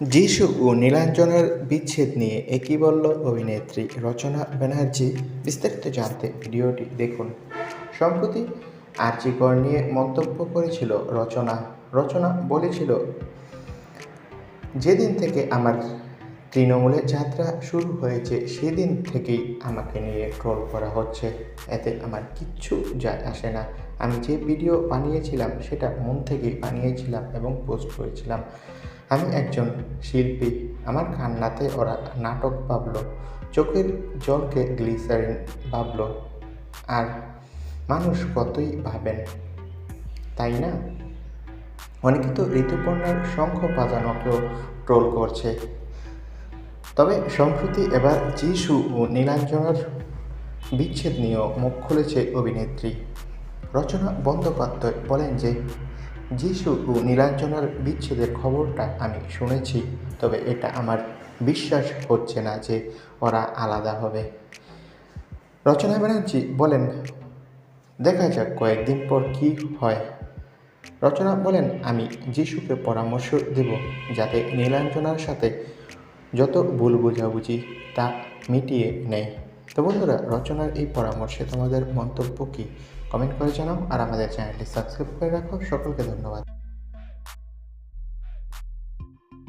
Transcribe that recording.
যিশু ও নীলাঞ্জনের বিচ্ছেদ নিয়ে একই বলল অভিনেত্রী রচনা ব্যানার্জি। বিস্তারিত জানতে ভিডিওটি দেখুন। সম্প্রতি আর্চিকর নিয়ে মন্তব্য করেছিল রচনা। রচনা বলেছিল, যেদিন থেকে আমার তৃণমূলে যাত্রা শুরু হয়েছে, সেদিন থেকেই আমাকে নিয়ে ট্রোল করা হচ্ছে। এতে আমার কিচ্ছু যায় আসে না। আমি যে ভিডিও বানিয়েছিলাম, সেটা মন থেকেই বানিয়েছিলাম এবং পোস্ট করেছিলাম। আমি একজন শিল্পী, আমার কান্নাতে ওরা নাটক ভাবলো, চোখের জলকে গ্লিসারিন ভাবলো, আর মানুষ কতই ভাবেন, তাই না? অনেকে তো ঋতুপর্ণার শঙ্খ বাজানোকেও ট্রোল করছে। তবে সম্প্রতি এবার যিশু ও নীলাঞ্জনার বিচ্ছেদ নিয়েও মুখ খুলেছে অভিনেত্রী। রচনা বন্দ্যোপাধ্যায় বলেন যে, যিশু ও নীলাঞ্জনার বিচ্ছেদের খবরটা আমি শুনেছি, তবে এটা আমার বিশ্বাস হচ্ছে না যে ওরা আলাদা হবে। রচনা ব্যানার্জি বলেন, দেখা যাক কয়েকদিন পর কী হয়। রচনা বলেন, আমি যিশুকে পরামর্শ দেব যাতে নীলাঞ্জনার সাথে যত ভুল বোঝাবুঝি তা মিটিয়ে নেয়। তো বন্ধুরা, রচনার এই পরামর্শে তোমাদের মন্তব্য কী? কমেন্ট করে জানাও আর আমাদের চ্যানেলটি সাবস্ক্রাইব করে রাখো। সকলকে ধন্যবাদ।